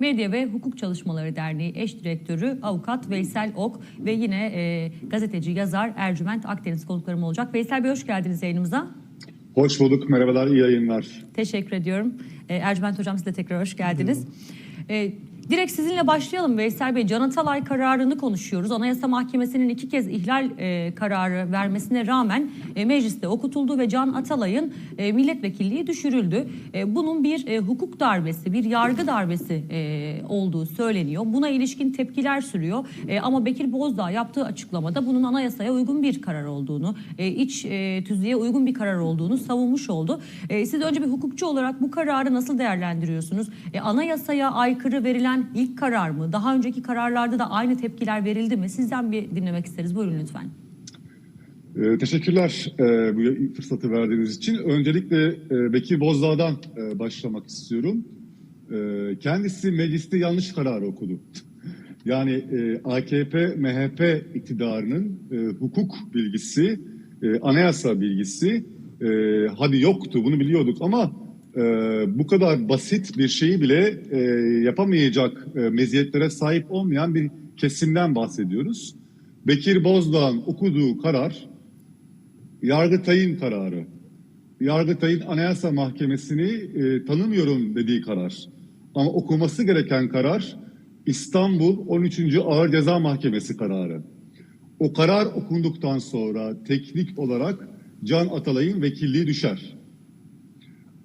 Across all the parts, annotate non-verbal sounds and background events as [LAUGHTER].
Medya ve Hukuk Çalışmaları Derneği eş direktörü avukat Veysel Ok ve yine e, gazeteci yazar Ercüment Akdeniz konuklarım olacak. Veysel Bey hoş geldiniz yayınımıza. Hoş bulduk, merhabalar, iyi yayınlar. Teşekkür ediyorum. E, Ercüment Hocam siz de tekrar hoş geldiniz. E, direkt sizinle başlayalım Veysel Bey. Can Atalay kararını konuşuyoruz. Anayasa Mahkemesi'nin iki kez ihlal e, kararı vermesine rağmen e, mecliste okutuldu ve Can Atalay'ın e, milletvekilliği düşürüldü. E, bunun bir e, hukuk darbesi, bir yargı darbesi e, olduğu söyleniyor. Buna ilişkin tepkiler sürüyor. E, ama Bekir Bozdağ yaptığı açıklamada bunun anayasaya uygun bir karar olduğunu, e, iç e, tüzüğe uygun bir karar olduğunu savunmuş oldu. E, siz önce bir hukukçu olarak bu kararı nasıl değerlendiriyorsunuz? E, anayasaya aykırı verilen ilk karar mı? Daha önceki kararlarda da aynı tepkiler verildi mi? Sizden bir dinlemek isteriz. Buyurun lütfen. Ee, teşekkürler e, bu fırsatı verdiğiniz için. Öncelikle e, Bekir Bozdağ'dan e, başlamak istiyorum. E, kendisi mecliste yanlış kararı okudu. [LAUGHS] Yani e, AKP, MHP iktidarının hukuk bilgisi, anayasa bilgisi hadi yoktu bunu biliyorduk ama e, bu kadar basit bir şeyi bile e, yapamayacak e, meziyetlere sahip olmayan bir kesimden bahsediyoruz. Bekir Bozdağ'ın okuduğu karar Yargıtay'ın kararı. Yargıtay'ın Anayasa Mahkemesi'ni e, tanımıyorum dediği karar. Ama okuması gereken karar İstanbul 13. Ağır Ceza Mahkemesi kararı. O karar okunduktan sonra teknik olarak Can Atalay'ın vekilliği düşer.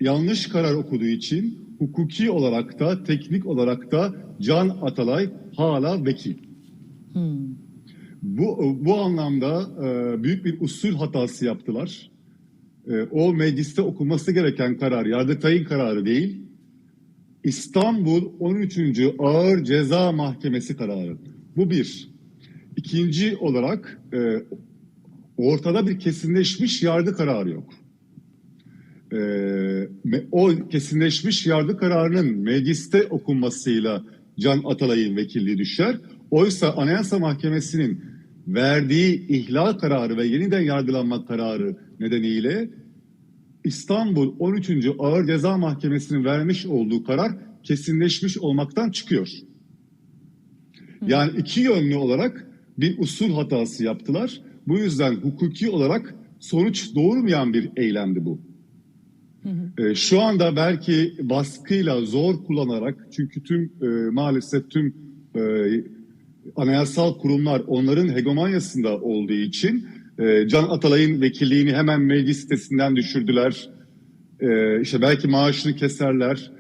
Yanlış karar okuduğu için hukuki olarak da teknik olarak da Can Atalay hala vekil. Bu, bu anlamda e, büyük bir usul hatası yaptılar. E, o mecliste okunması gereken karar Yargıtay'ın kararı değil, İstanbul 13. Ağır Ceza Mahkemesi kararı. Bu bir. İkinci olarak e, ortada bir kesinleşmiş yargı kararı yok. E, o kesinleşmiş yargı kararının mecliste okunmasıyla Can Atalay'ın vekilliği düşer. Oysa Anayasa Mahkemesi'nin verdiği ihlal kararı ve yeniden yargılanma kararı nedeniyle İstanbul 13. Ağır Ceza Mahkemesi'nin vermiş olduğu karar kesinleşmiş olmaktan çıkıyor. Yani iki yönlü olarak bir usul hatası yaptılar. Bu yüzden hukuki olarak sonuç doğurmayan bir eylemdi bu. Ee, şu anda belki baskıyla zor kullanarak çünkü tüm e, maalesef tüm e, anayasal kurumlar onların hegemonyasında olduğu için e, Can Atalay'ın vekilliğini hemen meclis sitesinden düşürdüler. İşte belki maaşını keserler.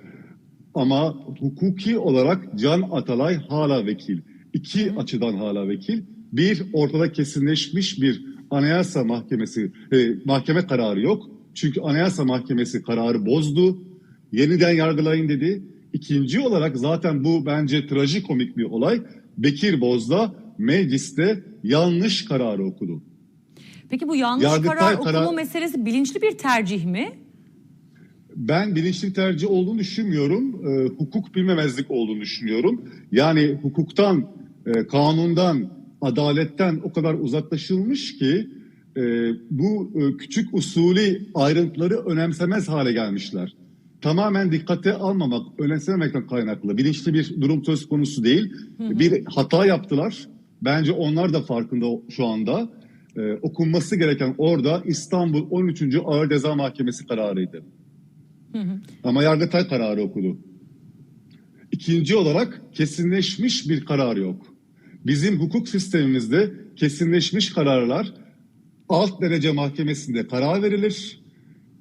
Ama hukuki olarak Can Atalay hala vekil. İki açıdan hala vekil. Bir, ortada kesinleşmiş bir anayasa mahkemesi, e, mahkeme kararı yok. Çünkü anayasa mahkemesi kararı bozdu. Yeniden yargılayın dedi. İkinci olarak zaten bu bence trajikomik bir olay. Bekir Bozdağ mecliste yanlış kararı okudu. Peki bu yanlış Yargıtay karar okuma karar- meselesi bilinçli bir tercih mi? Ben bilinçli tercih olduğunu düşünmüyorum. Ee, hukuk bilmemezlik olduğunu düşünüyorum. Yani hukuktan, e, kanundan, adaletten o kadar uzaklaşılmış ki e, bu e, küçük usulü ayrıntıları önemsemez hale gelmişler. Tamamen dikkate almamak, önemsememekten kaynaklı. Bilinçli bir durum söz konusu değil. Bir hata yaptılar. Bence onlar da farkında şu anda. Ee, okunması gereken orada İstanbul 13. Ağır Ceza Mahkemesi kararıydı. Ama Yargıtay kararı okudu. İkinci olarak kesinleşmiş bir karar yok. Bizim hukuk sistemimizde kesinleşmiş kararlar alt derece mahkemesinde karar verilir.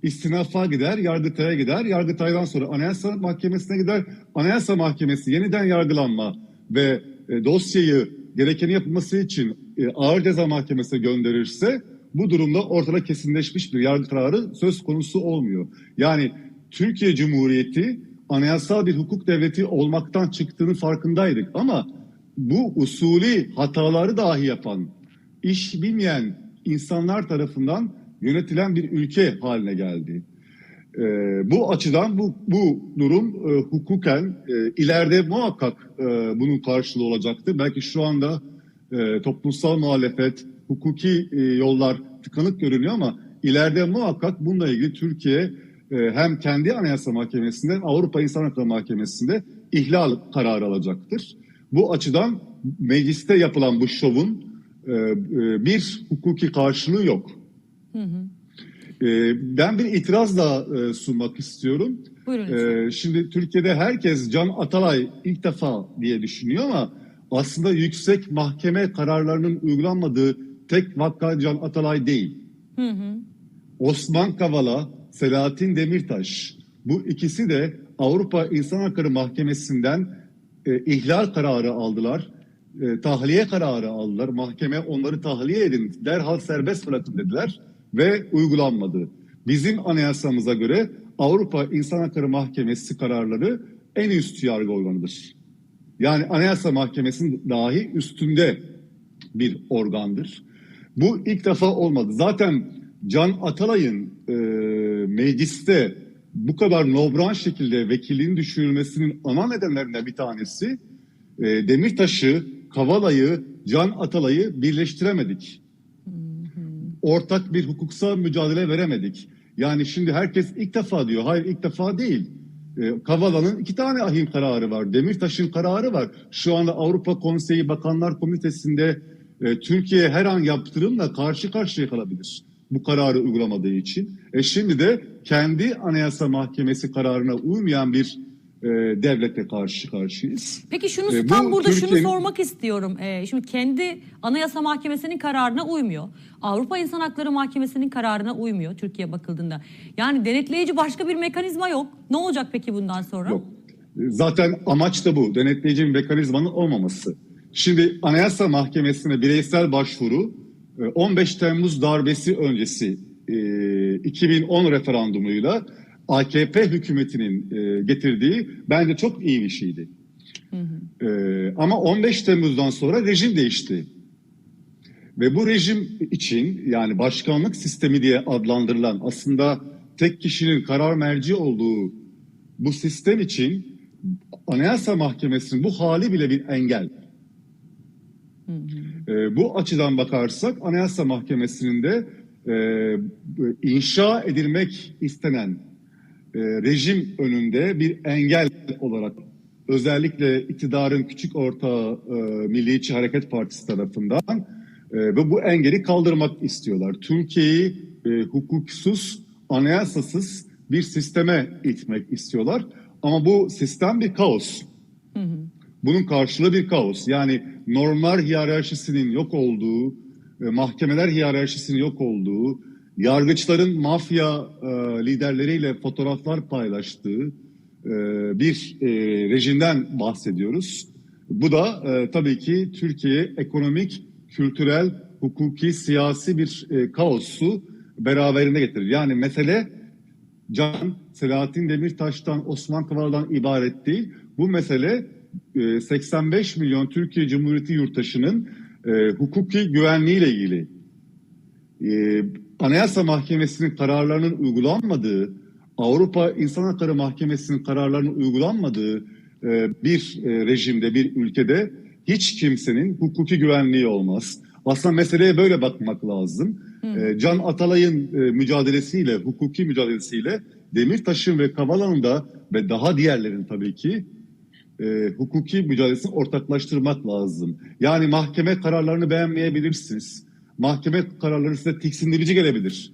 İstinafa gider, Yargıtay'a gider. Yargıtay'dan sonra Anayasa Mahkemesi'ne gider. Anayasa Mahkemesi yeniden yargılanma ve e, dosyayı gerekeni yapılması için e, Ağır Ceza Mahkemesi'ne gönderirse bu durumda ortada kesinleşmiş bir yargı kararı söz konusu olmuyor. Yani Türkiye Cumhuriyeti anayasal bir hukuk devleti olmaktan çıktığının farkındaydık ama bu usulü hataları dahi yapan, iş bilmeyen insanlar tarafından yönetilen bir ülke haline geldi. Ee, bu açıdan bu, bu durum e, hukuken e, ileride muhakkak e, bunun karşılığı olacaktır. Belki şu anda e, toplumsal muhalefet, hukuki e, yollar tıkanık görünüyor ama ileride muhakkak bununla ilgili Türkiye e, hem kendi Anayasa Mahkemesi'nde Avrupa İnsan Hakları Mahkemesi'nde ihlal kararı alacaktır. Bu açıdan mecliste yapılan bu şovun e, e, bir hukuki karşılığı yok. E, ben bir itiraz da e, sunmak istiyorum. Buyurun şimdi Türkiye'de herkes Can Atalay ilk defa diye düşünüyor ama aslında yüksek mahkeme kararlarının uygulanmadığı tek vakka Can Atalay değil. Osman Kavala, Selahattin Demirtaş bu ikisi de Avrupa İnsan Hakları Mahkemesi'nden e, ihlal kararı aldılar. E, tahliye kararı aldılar. Mahkeme onları tahliye edin, derhal serbest bırakın dediler ve uygulanmadı. Bizim anayasamıza göre Avrupa İnsan Hakları Mahkemesi kararları en üst yargı organıdır. Yani Anayasa Mahkemesi'nin dahi üstünde bir organdır. Bu ilk defa olmadı. Zaten Can Atalay'ın e, mecliste bu kadar nobran şekilde vekilliğin düşürülmesinin ana nedenlerinden bir tanesi e, Demirtaş'ı, Kavala'yı, Can Atalay'ı birleştiremedik. Ortak bir hukuksal mücadele veremedik. Yani şimdi herkes ilk defa diyor. Hayır ilk defa değil. E, Kavala'nın iki tane ahim kararı var. Demirtaş'ın kararı var. Şu anda Avrupa Konseyi Bakanlar Komitesi'nde e, Türkiye her an yaptırımla karşı karşıya kalabilir. Bu kararı uygulamadığı için. E şimdi de kendi Anayasa Mahkemesi kararına uymayan bir e, devletle karşı karşıyayız. Peki şunu E, tam burada şunu Türkiye'nin- sormak istiyorum. Ee, şimdi kendi Anayasa Mahkemesi'nin kararına uymuyor. Avrupa İnsan Hakları Mahkemesi'nin kararına uymuyor Türkiye bakıldığında. Yani denetleyici başka bir mekanizma yok. Ne olacak peki bundan sonra? Yok. Zaten amaç da bu. Denetleyici bir mekanizmanın olmaması. Şimdi Anayasa Mahkemesi'ne bireysel başvuru e, 15 Temmuz darbesi öncesi e, 2010 referandumuyla AKP hükümetinin e, getirdiği bence çok iyi bir şeydi. E, Ama 15 Temmuz'dan sonra rejim değişti. Ve bu rejim için yani başkanlık sistemi diye adlandırılan aslında tek kişinin karar merci olduğu bu sistem için Anayasa Mahkemesi'nin bu hali bile bir engel. Ee, bu açıdan bakarsak Anayasa Mahkemesi'nin de e, inşa edilmek istenen e, rejim önünde bir engel olarak özellikle iktidarın küçük ortağı e, Milliyetçi Hareket Partisi tarafından e, ve bu engeli kaldırmak istiyorlar. Türkiye'yi e, hukuksuz, anayasasız bir sisteme itmek istiyorlar. Ama bu sistem bir kaos. Bunun karşılığı bir kaos. Yani normlar hiyerarşisinin yok olduğu, e, mahkemeler hiyerarşisinin yok olduğu, yargıçların mafya e, liderleriyle fotoğraflar paylaştığı e, bir e, rejimden bahsediyoruz. Bu da e, tabii ki Türkiye ekonomik, kültürel, hukuki, siyasi bir e, kaosu beraberinde getirir. Yani mesele Can, Selahattin Demirtaş'tan, Osman Kavala'dan ibaret değil. Bu mesele e, 85 milyon Türkiye Cumhuriyeti yurttaşının e, hukuki güvenliğiyle ilgili. E, Anayasa Mahkemesi'nin kararlarının uygulanmadığı, Avrupa İnsan Hakları Mahkemesi'nin kararlarının uygulanmadığı e, bir e, rejimde, bir ülkede hiç kimsenin hukuki güvenliği olmaz. Aslında meseleye böyle bakmak lazım. E, Can Atalay'ın mücadelesiyle, hukuki mücadelesiyle Demirtaş'ın ve Kavala'nın da ve daha diğerlerin tabii ki e, hukuki mücadelesini ortaklaştırmak lazım. Yani mahkeme kararlarını beğenmeyebilirsiniz. Mahkeme kararları size tiksindirici gelebilir.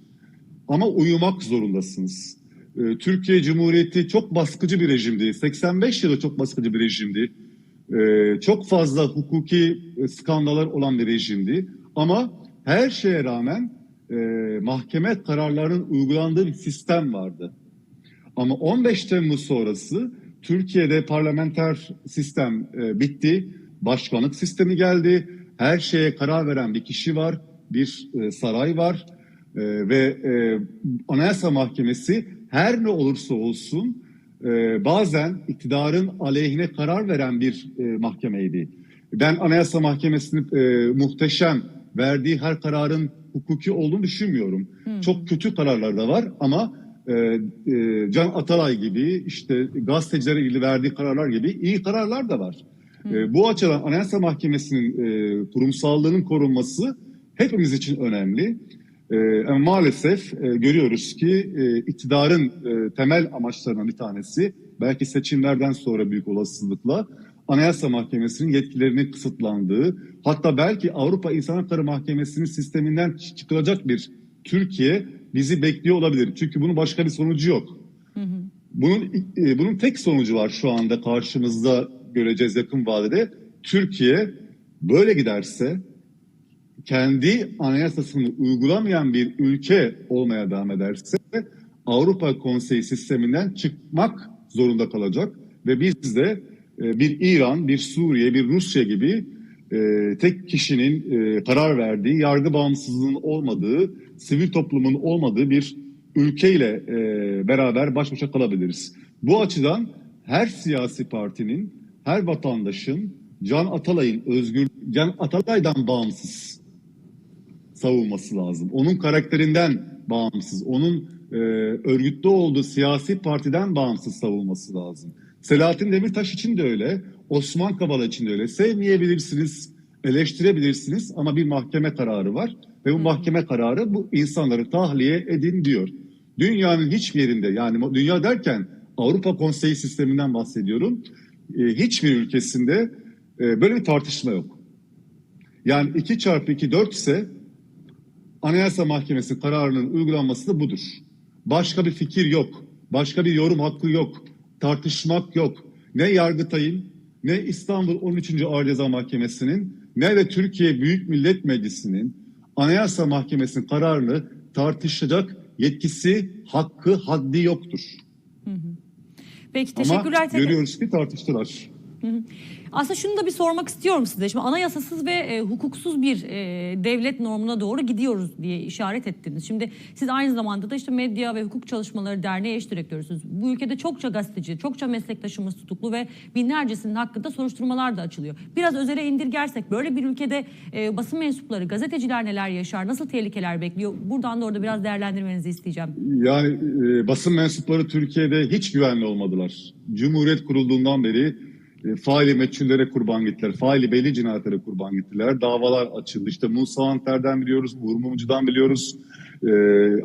Ama uyumak zorundasınız. E, Türkiye Cumhuriyeti çok baskıcı bir rejimdi. 85 yılı çok baskıcı bir rejimdi. E, çok fazla hukuki e, skandallar olan bir rejimdi. Ama her şeye rağmen e, mahkeme kararlarının uygulandığı bir sistem vardı. Ama 15 Temmuz sonrası Türkiye'de parlamenter sistem e, bitti. Başkanlık sistemi geldi. Her şeye karar veren bir kişi var. Bir e, saray var. E, ve e, Anayasa Mahkemesi her ne olursa olsun e, bazen iktidarın aleyhine karar veren bir e, mahkemeydi. Ben Anayasa Mahkemesi'nin e, muhteşem verdiği her kararın hukuki olduğunu düşünmüyorum. Çok kötü kararlar da var ama e, e, Can Atalay gibi işte gazetecilere ilgili verdiği kararlar gibi iyi kararlar da var. E, bu açıdan Anayasa Mahkemesi'nin e, kurumsallığının korunması hepimiz için önemli. E, maalesef e, görüyoruz ki e, iktidarın e, temel amaçlarından bir tanesi belki seçimlerden sonra büyük olasılıkla Anayasa Mahkemesi'nin yetkilerinin kısıtlandığı, hatta belki Avrupa İnsan Hakları Mahkemesi'nin sisteminden çıkılacak bir Türkiye bizi bekliyor olabilir. Çünkü bunun başka bir sonucu yok. Bunun e, bunun tek sonucu var şu anda karşımızda göreceğiz yakın vadede. Türkiye böyle giderse kendi anayasasını uygulamayan bir ülke olmaya devam ederse Avrupa Konseyi sisteminden çıkmak zorunda kalacak ve biz de e, bir İran, bir Suriye, bir Rusya gibi e, tek kişinin e, karar verdiği, yargı bağımsızlığının olmadığı, sivil toplumun olmadığı bir ülkeyle beraber baş başa kalabiliriz. Bu açıdan her siyasi partinin, her vatandaşın Can Atalay'ın özgür, Can Atalay'dan bağımsız savunması lazım. Onun karakterinden bağımsız, onun e, örgütlü olduğu siyasi partiden bağımsız savunması lazım. Selahattin Demirtaş için de öyle, Osman Kavala için de öyle. Sevmeyebilirsiniz, eleştirebilirsiniz ama bir mahkeme kararı var ve bu mahkeme kararı bu insanları tahliye edin diyor. Dünyanın hiçbir yerinde yani dünya derken Avrupa Konseyi sisteminden bahsediyorum. E, hiçbir ülkesinde e, böyle bir tartışma yok. Yani 2 çarpı 2 4 ise Anayasa Mahkemesi kararının uygulanması da budur. Başka bir fikir yok. Başka bir yorum hakkı yok. Tartışmak yok. Ne Yargıtay'ın, ne İstanbul 13. Ağır Ceza Mahkemesi'nin, ne de Türkiye Büyük Millet Meclisi'nin Anayasa Mahkemesi'nin kararını tartışacak yetkisi, hakkı, haddi yoktur. Peki Ama teşekkürler. tekrar. görüyoruz ki tartıştılar. Aslında şunu da bir sormak istiyorum size. Şimdi anayasasız ve e, hukuksuz bir e, devlet normuna doğru gidiyoruz diye işaret ettiniz. Şimdi siz aynı zamanda da işte Medya ve Hukuk Çalışmaları Derneği eş direktörüsünüz. Bu ülkede çokça gazeteci, çokça meslektaşımız tutuklu ve binlercesinin hakkında soruşturmalar da açılıyor. Biraz özele indirgersek böyle bir ülkede e, basın mensupları, gazeteciler neler yaşar, nasıl tehlikeler bekliyor? Buradan da orada biraz değerlendirmenizi isteyeceğim. Yani e, basın mensupları Türkiye'de hiç güvenli olmadılar. Cumhuriyet kurulduğundan beri e, faili meçhullere kurban gittiler. Faili belli cinayetlere kurban gittiler. Davalar açıldı. İşte Musa Anter'den biliyoruz, Uğur Mumcu'dan biliyoruz. E,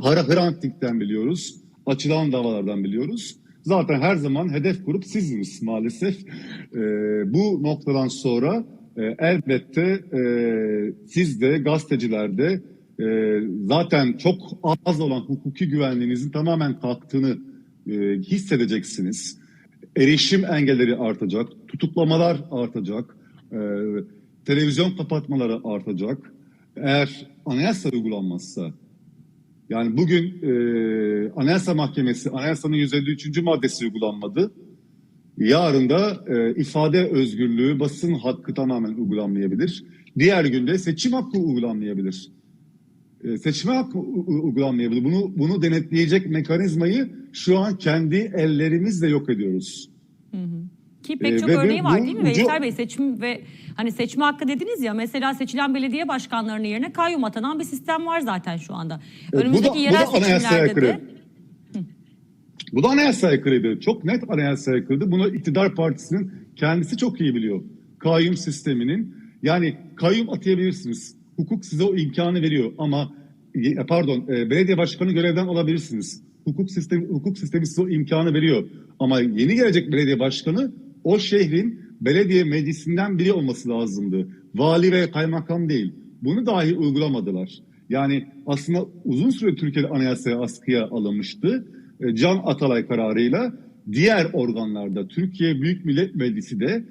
Hara Hrant biliyoruz. Açılan davalardan biliyoruz. Zaten her zaman hedef grup sizsiniz maalesef. E, bu noktadan sonra e, elbette e, siz de gazeteciler de e, zaten çok az olan hukuki güvenliğinizin tamamen kalktığını e, hissedeceksiniz. Erişim engelleri artacak, tutuklamalar artacak, e, televizyon kapatmaları artacak. Eğer anayasa uygulanmazsa, yani bugün e, Anayasa Mahkemesi, Anayasanın 153. maddesi uygulanmadı. Yarın da e, ifade özgürlüğü, basın hakkı tamamen uygulanmayabilir. Diğer günde seçim hakkı uygulanmayabilir. E, seçme hakkı uygulanmayabilir. Bunu bunu denetleyecek mekanizmayı şu an kendi ellerimizle yok ediyoruz. Ki pek Ee, çok ve- ve örneği var bu değil mi Veysel Bey? Seçim ve hani seçme hakkı dediniz ya mesela seçilen belediye başkanlarının yerine kayyum atanan bir sistem var zaten şu anda. E, bu da- Önümüzdeki bu da yerel anayasaya seçimlerde aykırı. de Bu da anayasaya aykırıydı. Çok net anayasaya aykırıydı. Bunu iktidar partisinin kendisi çok iyi biliyor. Kayyum sisteminin yani kayyum atayabilirsiniz. Hukuk size o imkanı veriyor ama e, pardon e, belediye başkanı görevden alabilirsiniz. Hukuk sistemi hukuk sistemi size o imkanı veriyor. Ama yeni gelecek belediye başkanı o şehrin belediye meclisinden biri olması lazımdı. Vali ve kaymakam değil. Bunu dahi uygulamadılar. Yani aslında uzun süre Türkiye'de anayasaya askıya alınmıştı. E, Can Atalay kararıyla diğer organlarda Türkiye Büyük Millet Meclisi de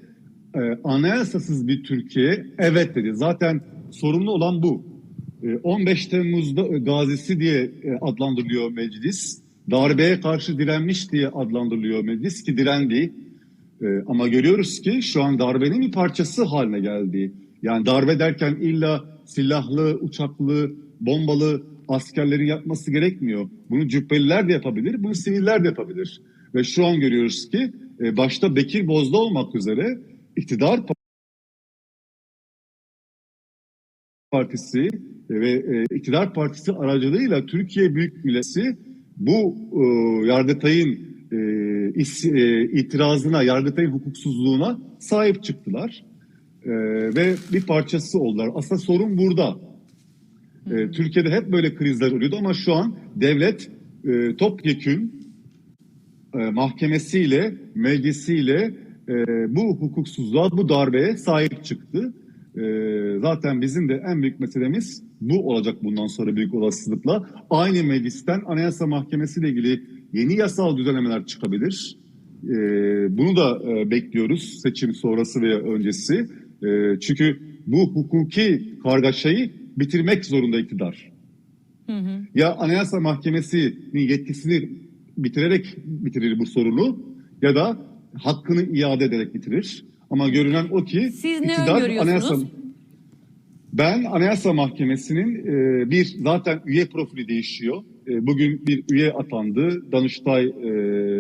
anayasasız bir Türkiye evet dedi. Zaten sorumlu olan bu. E, 15 Temmuz'da e, gazisi diye e, adlandırılıyor meclis. Darbeye karşı direnmiş diye adlandırılıyor meclis ki direndi. E, ama görüyoruz ki şu an darbenin bir parçası haline geldi. Yani darbe derken illa silahlı, uçaklı, bombalı askerlerin yapması gerekmiyor. Bunu cübbeliler de yapabilir, bunu siviller de yapabilir. Ve şu an görüyoruz ki başta Bekir Bozda olmak üzere iktidar Partisi ve e, iktidar partisi aracılığıyla Türkiye Büyük Milleti bu e, Yargıtay'ın e, is- e, itirazına, Yargıtay'ın hukuksuzluğuna sahip çıktılar. E, ve bir parçası oldular. Aslında sorun burada. E, Türkiye'de hep böyle krizler oluyordu ama şu an devlet e, topyekün e, mahkemesiyle, meclisiyle e, bu hukuksuzluğa, bu darbeye sahip çıktı. E, zaten bizim de en büyük meselemiz bu olacak bundan sonra büyük olasılıkla. Aynı meclisten Anayasa Mahkemesi ile ilgili yeni yasal düzenlemeler çıkabilir. E, bunu da e, bekliyoruz seçim sonrası veya öncesi. E, çünkü bu hukuki kargaşayı bitirmek zorunda iktidar. Ya Anayasa Mahkemesi'nin yetkisini bitirerek bitirir bu sorunu ya da hakkını iade ederek bitirir. Ama görünen o ki Siz ne öngörüyorsunuz? ben Anayasa Mahkemesi'nin e, bir zaten üye profili değişiyor. E, bugün bir üye atandı. Danıştay e,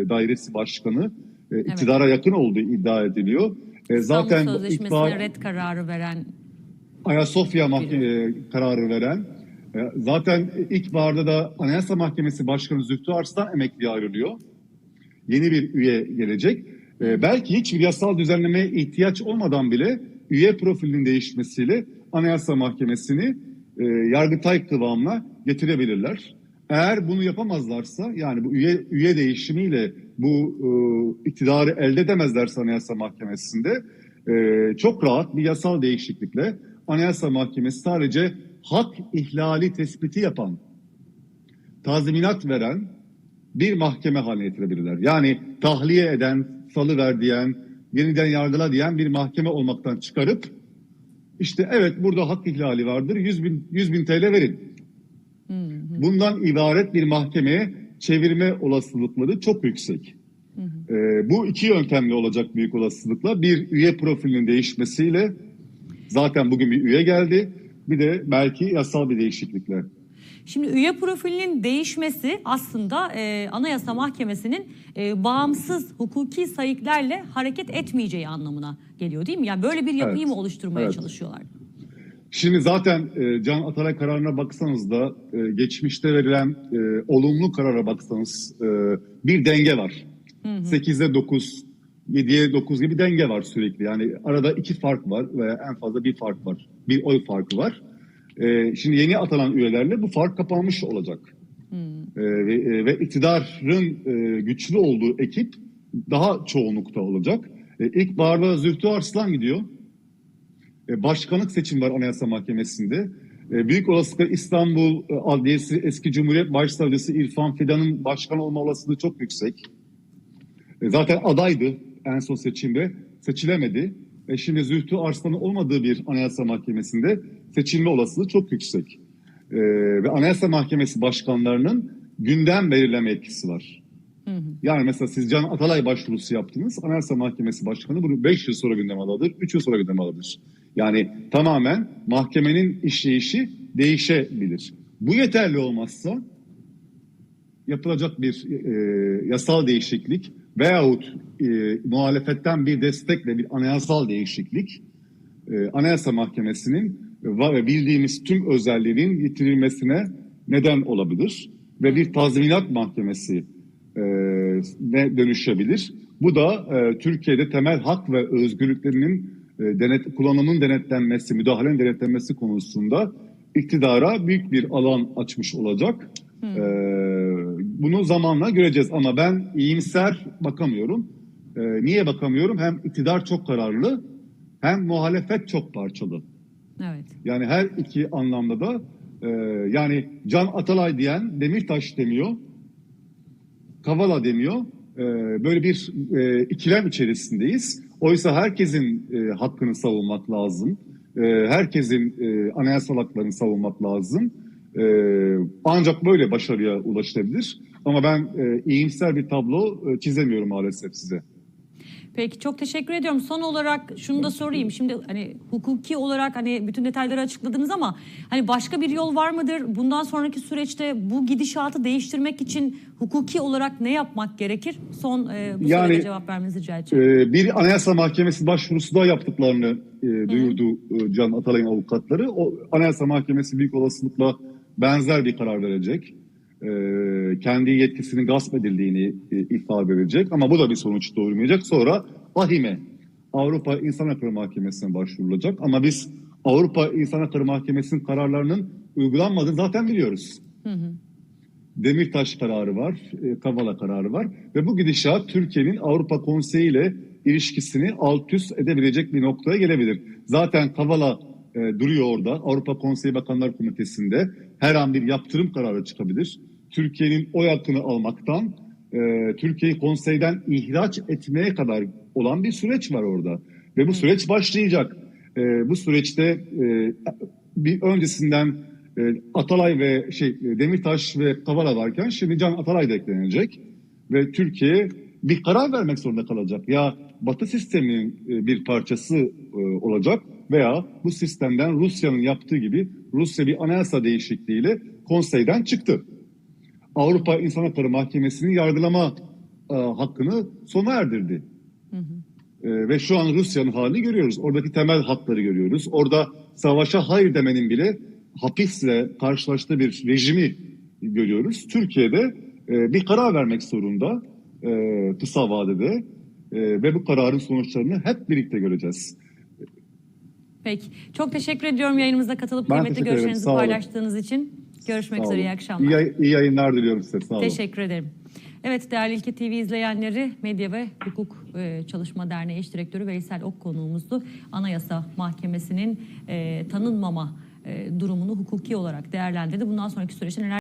Dairesi Başkanı e, iktidara yakın olduğu iddia ediliyor. E, zaten Sözleşmesi'ne ikbal- red kararı veren Ayasofya mahkeme kararı veren e, zaten ilk barda da Anayasa Mahkemesi Başkanı Zühtü Arslan emekliye ayrılıyor. Yeni bir üye gelecek. E, belki hiçbir yasal düzenlemeye ihtiyaç olmadan bile üye profilinin değişmesiyle Anayasa Mahkemesi'ni e, Yargıtay kıvamına getirebilirler. Eğer bunu yapamazlarsa yani bu üye üye değişimiyle bu e, iktidarı elde edemezlerse Anayasa Mahkemesi'nde e, çok rahat bir yasal değişiklikle Anayasa Mahkemesi sadece hak ihlali tespiti yapan, tazminat veren bir mahkeme haline getirebilirler. Yani tahliye eden, salıver diyen, yeniden yargıla diyen bir mahkeme olmaktan çıkarıp işte evet burada hak ihlali vardır 100 bin, 100 bin TL verin. Bundan ibaret bir mahkemeye çevirme olasılıkları çok yüksek. Ee, bu iki yöntemli olacak büyük olasılıkla. Bir üye profilinin değişmesiyle zaten bugün bir üye geldi. Bir de belki yasal bir değişiklikle. Şimdi üye profilinin değişmesi aslında e, Anayasa Mahkemesi'nin e, bağımsız hukuki sayıklarla hareket etmeyeceği anlamına geliyor değil mi? Yani böyle bir yapıyı Evet. mı oluşturmaya Evet. çalışıyorlar? Şimdi zaten e, Can Atalay kararına baksanız da e, geçmişte verilen e, olumlu karara baksanız e, bir denge var. 8'e 9, 7'ye 9 gibi denge var sürekli. Yani arada iki fark var veya en fazla bir fark var. Bir oy farkı var. E, şimdi yeni atanan üyelerle bu fark kapanmış olacak. E, ve, e, ve iktidarın e, güçlü olduğu ekip daha çoğunlukta olacak. E, ilk barda Zühtü Arslan gidiyor. E, başkanlık seçim var Anayasa Mahkemesi'nde. E, büyük olasılıkla İstanbul e, Adliyesi eski Cumhuriyet Başsavcısı İrfan Fidan'ın başkan olma olasılığı çok yüksek. E, zaten adaydı en son seçimde. Seçilemedi. E, şimdi Zühtü Arslan'ın olmadığı bir Anayasa Mahkemesi'nde seçilme olasılığı çok yüksek. E, ve Anayasa Mahkemesi başkanlarının gündem belirleme etkisi var. Yani mesela siz Can Atalay başvurusu yaptınız. Anayasa Mahkemesi Başkanı bunu 5 yıl sonra gündeme alabilir, 3 yıl sonra gündeme alabilir. Yani tamamen mahkemenin işleyişi değişebilir. Bu yeterli olmazsa yapılacak bir e, yasal değişiklik veyahut e, muhalefetten bir destekle bir anayasal değişiklik e, Anayasa Mahkemesi'nin ve bildiğimiz tüm özelliğinin yitirilmesine neden olabilir ve bir tazminat mahkemesi e, ne dönüşebilir. Bu da e, Türkiye'de temel hak ve özgürlüklerinin e, denet, kullanımın denetlenmesi, müdahalenin denetlenmesi konusunda iktidara büyük bir alan açmış olacak. E, bunu zamanla göreceğiz ama ben iyimser bakamıyorum. E, niye bakamıyorum? Hem iktidar çok kararlı hem muhalefet çok parçalı. Evet. Yani her iki anlamda da e, yani Can Atalay diyen Demirtaş demiyor, Kavala demiyor. E, böyle bir e, ikilem içerisindeyiz. Oysa herkesin e, hakkını savunmak lazım. E, herkesin e, anayasal haklarını savunmak lazım. E, ancak böyle başarıya ulaşılabilir. Ama ben e, iyimser bir tablo e, çizemiyorum maalesef size. Peki çok teşekkür ediyorum. Son olarak şunu da sorayım. Şimdi hani hukuki olarak hani bütün detayları açıkladınız ama hani başka bir yol var mıdır? Bundan sonraki süreçte bu gidişatı değiştirmek için hukuki olarak ne yapmak gerekir? Son e, bu Yani, soruya cevap vermenizi rica edeceğim. Ee, bir Anayasa Mahkemesi başvurusu da yaptıklarını e, duyurdu e, Can Atalay'ın avukatları. O Anayasa Mahkemesi büyük olasılıkla benzer bir karar verecek. Ee, kendi yetkisinin gasp edildiğini e, ifade edecek ama bu da bir sonuç doğurmayacak. Sonra AHİM'e Avrupa İnsan Hakları Mahkemesi'ne başvurulacak ama biz Avrupa İnsan Hakları Mahkemesi'nin kararlarının uygulanmadığını zaten biliyoruz. Demirtaş kararı var, e, Kavala kararı var ve bu gidişat Türkiye'nin Avrupa Konseyi ile ilişkisini alt üst edebilecek bir noktaya gelebilir. Zaten Kavala e, duruyor orada. Avrupa Konseyi Bakanlar Komitesi'nde her an bir yaptırım kararı çıkabilir. Türkiye'nin oy hakkını almaktan e, Türkiye'yi konseyden ihraç etmeye kadar olan bir süreç var orada. Ve bu süreç başlayacak. E, bu süreçte e, bir öncesinden e, Atalay ve şey e, Demirtaş ve Kavala varken şimdi Can Atalay da eklenecek ve Türkiye bir karar vermek zorunda kalacak. Ya Batı sisteminin e, bir parçası e, olacak veya bu sistemden Rusya'nın yaptığı gibi Rusya bir anayasa değişikliğiyle konseyden çıktı. Avrupa İnsan Hakları Mahkemesi'nin yargılama e, hakkını sona erdirdi. E, ve şu an Rusya'nın halini görüyoruz. Oradaki temel hakları görüyoruz. Orada savaşa hayır demenin bile hapisle karşılaştığı bir rejimi görüyoruz. Türkiye'de e, bir karar vermek zorunda e, kısa vadede e, ve bu kararın sonuçlarını hep birlikte göreceğiz. Peki. Çok teşekkür ediyorum yayınımıza katılıp Ben kıymetli görüşlerinizi paylaştığınız için. Görüşmek üzere. iyi akşamlar. İyi, iyi yayınlar diliyorum size. Sağ olun. Teşekkür ederim. Evet değerli İlke TV izleyenleri Medya ve Hukuk e, Çalışma Derneği Eş Direktörü Veysel Ok konuğumuzdu. Anayasa Mahkemesi'nin e, tanınmama e, durumunu hukuki olarak değerlendirdi. Bundan sonraki süreçte neler